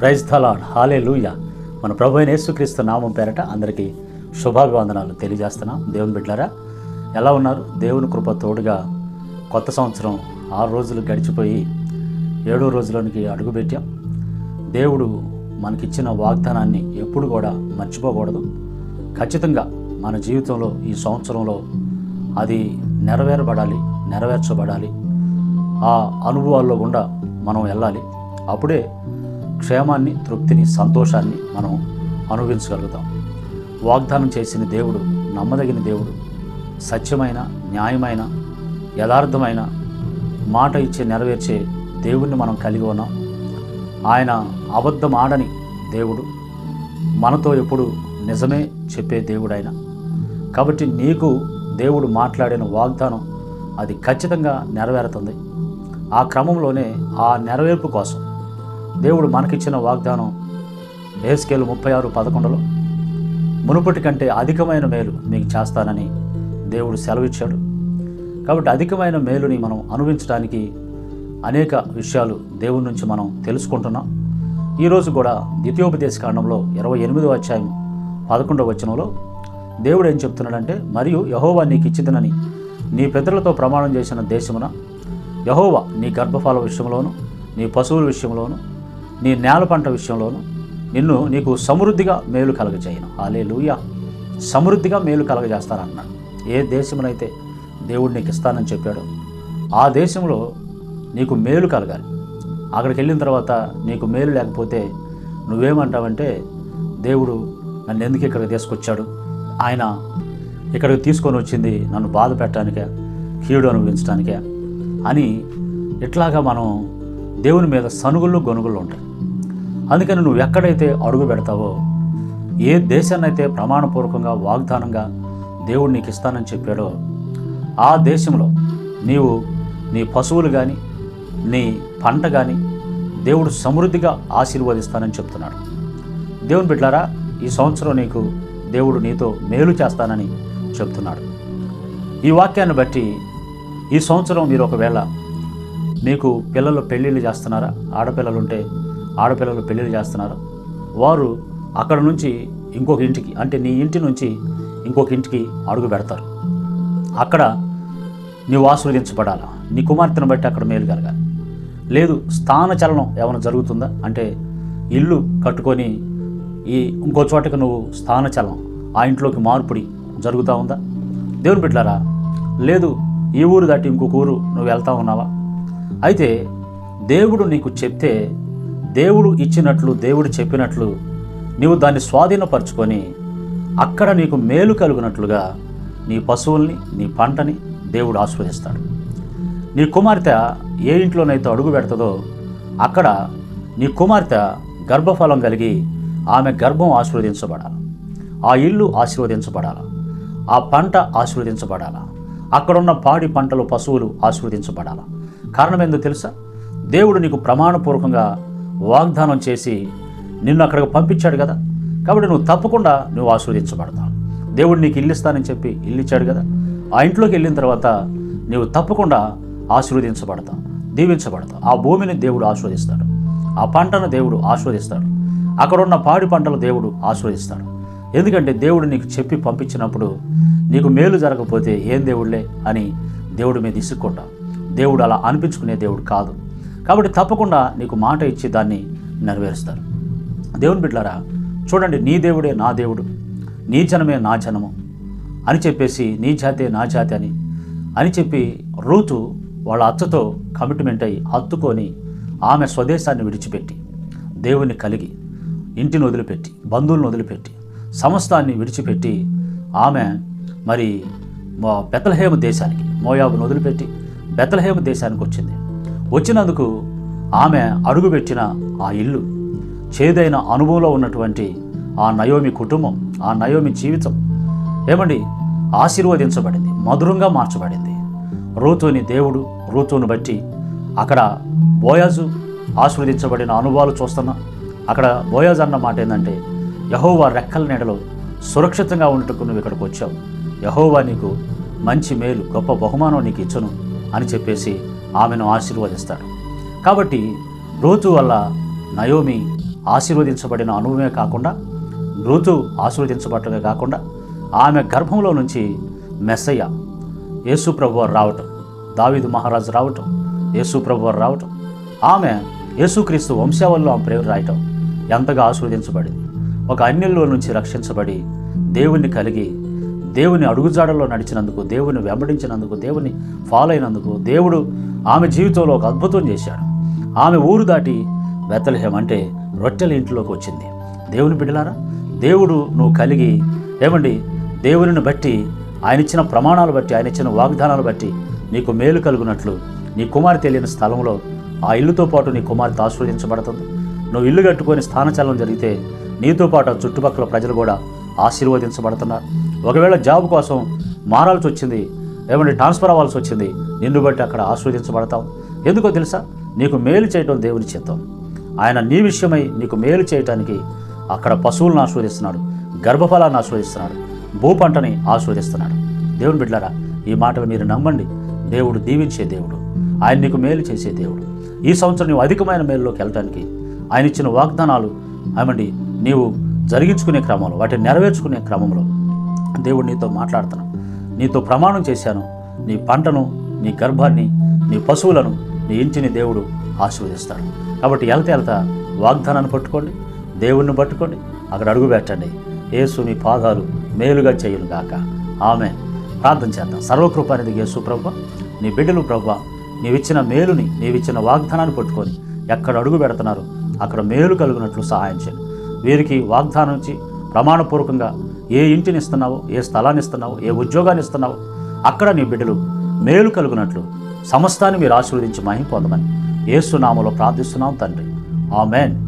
Praise థలాడ్ హాలే లూయ మన ప్రభు అయిన యేసుక్రీస్తు నామం పేరట అందరికీ శుభాభివందనాలు తెలియజేస్తున్నాం. దేవుని బిడ్డారా ఎలా ఉన్నారు? దేవుని కృప తోడుగా కొత్త సంవత్సరం ఆరు రోజులు గడిచిపోయి ఏడో రోజులోనికి అడుగుపెట్టాం. దేవుడు మనకిచ్చిన వాగ్దానాన్ని ఎప్పుడు కూడా మర్చిపోకూడదు. ఖచ్చితంగా మన జీవితంలో ఈ సంవత్సరంలో అది నెరవేరబడాలి నెరవేర్చబడాలి. ఆ అనుభవాల్లో గుండా మనం వెళ్ళాలి. అప్పుడే క్షేమాన్ని తృప్తిని సంతోషాన్ని మనం అనుభవించగలుగుతాం. వాగ్దానం చేసిన దేవుడు నమ్మదగిన దేవుడు సత్యమైన న్యాయమైన యథార్థమైన మాట ఇచ్చే నెరవేర్చే దేవుణ్ణి మనం కలిగి ఉన్నాం. ఆయన అబద్ధం ఆడని దేవుడు మనతో ఎప్పుడు నిజమే చెప్పే దేవుడు ఆయన. కాబట్టి నీకు దేవుడు మాట్లాడిన వాగ్దానం అది ఖచ్చితంగా నెరవేరుతుంది. ఆ క్రమంలోనే ఆ నెరవేర్పు కోసం దేవుడు మనకిచ్చిన వాగ్దానం ఏస్కేలు ముప్పై ఆరు పదకొండులో మునుపటి కంటే అధికమైన మేలు మీకు చేస్తానని దేవుడు సెలవిచ్చాడు. కాబట్టి అధికమైన మేలుని మనం అనుభవించడానికి అనేక విషయాలు దేవుడి నుంచి మనం తెలుసుకుంటున్నాం. ఈరోజు కూడా ద్వితీయోపదేశ కాండంలో ఇరవై ఎనిమిదో అధ్యాయం పదకొండవ వచనంలో దేవుడు ఏం చెప్తున్నాడంటే మరియు యహోవా నీకు ఇచ్చిదనని నీ పితరులతో ప్రమాణం చేసిన దేశమున యహోవా నీ గర్భఫల విషయంలోను నీ పశువుల విషయంలోను నీ నేల పంట విషయంలోనూ నిన్ను నీకు సమృద్ధిగా మేలు కలగజేయను. ఆలే లూయ సమృద్ధిగా మేలు కలగజేస్తానన్నాడు ఏ దేశమునైతే దేవుడు నీకు ఇస్తానని చెప్పాడో ఆ దేశంలో నీకు మేలు కలగాలి. అక్కడికి వెళ్ళిన తర్వాత నీకు మేలు లేకపోతే నువ్వేమంటావంటే దేవుడు నన్ను ఎందుకు ఇక్కడికి తీసుకొచ్చాడు? ఆయన ఇక్కడికి తీసుకొని వచ్చింది నన్ను బాధ పెట్టడానికే కీడు అనుభవించడానికే అని ఇట్లాగా మనం దేవుని మీద సనుగుళ్ళు గొనుగుళ్ళు ఉంటాయి. అందుకని నువ్వు ఎక్కడైతే అడుగు పెడతావో ఏ దేశాన్నైతే ప్రమాణపూర్వకంగా వాగ్దానంగా దేవుడు నీకు ఇస్తానని చెప్పాడో ఆ దేశంలో నీవు నీ పశువులు కానీ నీ పంట కానీ దేవుడు సమృద్ధిగా ఆశీర్వదిస్తానని చెప్తున్నాడు. దేవుని బిడ్డారా ఈ సంవత్సరం నీకు దేవుడు నీతో మేలు చేస్తానని చెప్తున్నాడు. ఈ వాక్యాన్ని బట్టి ఈ సంవత్సరం మీరు ఒకవేళ మీకు పిల్లలు పెళ్ళిళ్ళు చేస్తున్నారా ఆడపిల్లలు ఉంటే ఆడపిల్లలు పెళ్ళిళ్ళు చేస్తున్నారు. వారు అక్కడ నుంచి ఇంకొక ఇంటికి అంటే నీ ఇంటి నుంచి ఇంకొక ఇంటికి అడుగు పెడతారు. అక్కడ నీవు ఆస్వాదించబడాలా నీ కుమార్తెను బట్టి అక్కడ మేలు కలగాలి. లేదు స్థాన చలనం ఏమైనా జరుగుతుందా? అంటే ఇల్లు కట్టుకొని ఈ ఇంకో చోటకి నువ్వు స్థాన చలనం ఆ ఇంట్లోకి మార్పుడి జరుగుతూ ఉందా? దేవుని బిడ్డలారా లేదు ఈ ఊరు దాటి ఇంకొక ఊరు నువ్వు వెళ్తా ఉన్నావా? అయితే దేవుడు నీకు చెప్తే దేవుడు ఇచ్చినట్లు దేవుడు చెప్పినట్లు నీవు దాన్ని స్వాధీనపరుచుకొని అక్కడ నీకు మేలు కలుగునట్లుగా నీ పశువుల్ని నీ పంటని దేవుడు ఆస్వాదిస్తాడు నీ కుమార్తె ఏ ఇంట్లోనైతే అడుగు పెడుతుందో అక్కడ నీ కుమార్తె గర్భఫలం కలిగి ఆమె గర్భం ఆశీర్వదించబడాలి. ఆ ఇల్లు ఆశీర్వదించబడాలి. ఆ పంట ఆశీర్వదించబడాలి. అక్కడున్న పాడి పంటలు పశువులు ఆశీర్వదించబడాలి. కారణం ఏందో తెలుసా? దేవుడు నీకు ప్రమాణపూర్వకంగా వాగ్దానం చేసి నిన్ను అక్కడికి పంపించాడు కదా. కాబట్టి నువ్వు తప్పకుండా నువ్వు ఆశీర్వదించబడతావు. దేవుడు నీకు ఇల్లు ఇస్తానని చెప్పి ఇల్లు ఇచ్చాడు కదా. ఆ ఇంట్లోకి వెళ్ళిన తర్వాత నీవు తప్పకుండా ఆశీర్వదించబడతావు దీవించబడతావు. ఆ భూమిని దేవుడు ఆస్వాదిస్తాడు ఆ పంటను దేవుడు ఆస్వాదిస్తాడు అక్కడ ఉన్న పాడి పంటలు దేవుడు ఆస్వాదిస్తాడు ఎందుకంటే దేవుడు నీకు చెప్పి పంపించినప్పుడు నీకు మేలు జరగకపోతే ఏం దేవుడులే అని దేవుడి మీద ఇసుక్కుంటా దేవుడు అలా అనిపించుకునే దేవుడు కాదు. కాబట్టి తప్పకుండా నీకు మాట ఇచ్చి దాన్ని నెరవేరుస్తారు. దేవుని బిడ్డారా చూడండి నీ దేవుడే నా దేవుడు నీ జనమే నా జనము అని చెప్పేసి నీ జాతే నా జాతి అని అని చెప్పి రూతు వాళ్ళ అత్తతో కమిట్మెంట్ అయి హత్తుకొని ఆమె స్వదేశాన్ని విడిచిపెట్టి దేవుని కలిగి ఇంటిని వదిలిపెట్టి బంధువులను వదిలిపెట్టి సమస్తాన్ని విడిచిపెట్టి ఆమె మరి బెతలహేమ దేశానికి మోయాబును వదిలిపెట్టి బెతలహేమ దేశానికి వచ్చింది. వచ్చినందుకు ఆమె అడుగుపెట్టిన ఆ ఇల్లు చేదైన అనుభవంలో ఉన్నటువంటి ఆ నయోమి కుటుంబం ఆ నయోమి జీవితం ఏమండి? ఆశీర్వదించబడింది మధురంగా మార్చబడింది. రూతుని దేవుడు రూతుని బట్టి అక్కడ బోయాజు ఆశీర్వదించబడిన అనుభవాలు చూస్తున్నాం. అక్కడ బోయాజు అన్న మాట ఏంటంటే యహోవా రెక్కల నీడలో సురక్షితంగా ఉండటకు నువ్వు ఇక్కడికి వచ్చావు. యహోవా నీకు మంచి మేలు గొప్ప బహుమానం నీకు ఇచ్చను అని చెప్పేసి ఆమెను ఆశీర్వదిస్తాడు కాబట్టి రోజు వల్ల నయోమి ఆశీర్వదించబడిన అనుభవమే కాకుండా ఋతు ఆశీర్వదించబడటమే కాకుండా ఆమె గర్భంలో నుంచి మెస్సయ్య యేసుప్రభు వారు రావటం దావీదు మహారాజు రావటం యేసుప్రభు వారు రావటం ఆమె యేసుక్రీస్తు వంశావళిలో ఆమె ప్రేమ రాయటం ఎంతగా ఆశీర్వదించబడింది. ఒక అన్యుల్లో నుంచి రక్షించబడి దేవుణ్ణి కలిగి దేవుని అడుగుజాడల్లో నడిచినందుకు దేవుని వెంబడించినందుకు దేవుని ఫాలో అయినందుకు దేవుడు ఆమె జీవితంలో ఒక అద్భుతం చేశాడు. ఆమె ఊరు దాటి బెత్తలహేం అంటే రొట్టెల ఇంట్లోకి వచ్చింది. దేవుని బిడ్డలారా దేవుడు నువ్వు కలిగి ఏమండి దేవునిని బట్టి ఆయన ఇచ్చిన ప్రమాణాలు బట్టి ఆయన ఇచ్చిన వాగ్దానాలు బట్టి నీకు మేలు కలుగునట్లు నీ కుమార్తె తెలియని స్థలంలో ఆ ఇల్లుతో పాటు నీ కుమార్తె ఆశీర్వదించబడుతుంది. నువ్వు ఇల్లు కట్టుకొని స్థానచలనం జరిగితే నీతో పాటు ఆ చుట్టుపక్కల ప్రజలు కూడా ఆశీర్వదించబడుతున్నారు. ఒకవేళ జాబ్ కోసం మారాల్సి వచ్చింది ఏమంటే ట్రాన్స్ఫర్ అవ్వాల్సి వచ్చింది నిన్ను బట్టి అక్కడ ఆస్వాదించబడతావు ఎందుకో తెలుసా? నీకు మేలు చేయటం దేవుని చిత్తం. ఆయన నీ విషయమై నీకు మేలు చేయటానికి అక్కడ పశువులను ఆస్వాదిస్తున్నాడు గర్భఫలాన్ని ఆస్వాదిస్తున్నాడు భూపంటని ఆస్వాదిస్తున్నాడు దేవుని బిడ్డారా ఈ మాటలు మీరు నమ్మండి. దేవుడు దీవించే దేవుడు. ఆయన నీకు మేలు చేసే దేవుడు. ఈ సంవత్సరం నీవు అధికమైన మేలులోకి వెళ్ళటానికి ఆయన ఇచ్చిన వాగ్దానాలు ఏమండి నీవు జరిగించుకునే క్రమంలో వాటిని నెరవేర్చుకునే క్రమంలో దేవుడు నీతో మాట్లాడుతున్నాను నీతో ప్రమాణం చేశాను. నీ పంటను నీ గర్భాన్ని నీ పశువులను నీ ఇంటిని దేవుడు ఆశీర్వదిస్తాడు. కాబట్టి వెళ్తే వెళ్తా వాగ్దానాన్ని పట్టుకోండి. దేవుణ్ణి పట్టుకోండి. అక్కడ అడుగు పెట్టండి. యేసు నీ పాదాలు మేలుగా చేయను గాక. ఆమె ప్రార్థన చేద్దాం. సర్వకృపానిది యేసు ప్రభ. నీ బిడ్డలు ప్రభ. నీవిచ్చిన మేలుని నీవిచ్చిన వాగ్దానాన్ని పట్టుకొని ఎక్కడ అడుగు పెడుతున్నారు అక్కడ మేలు కలుగునట్లు సహాయం చేయండి. వీరికి వాగ్దానం ఇచ్చి ప్రమాణపూర్వకంగా ఏ ఇంటిని ఇస్తున్నావో ఏ స్థలాన్ని ఇస్తున్నావో ఏ ఉద్యోగాన్ని ఇస్తున్నావో అక్కడ నీ బిడ్డలు మేలు కలుగునట్లు సమస్తాన్ని మీరు ఆశీర్వదించి మహిం పొందమని ఏసునామలో ప్రార్థిస్తున్నాం తండ్రి. ఆమెన్.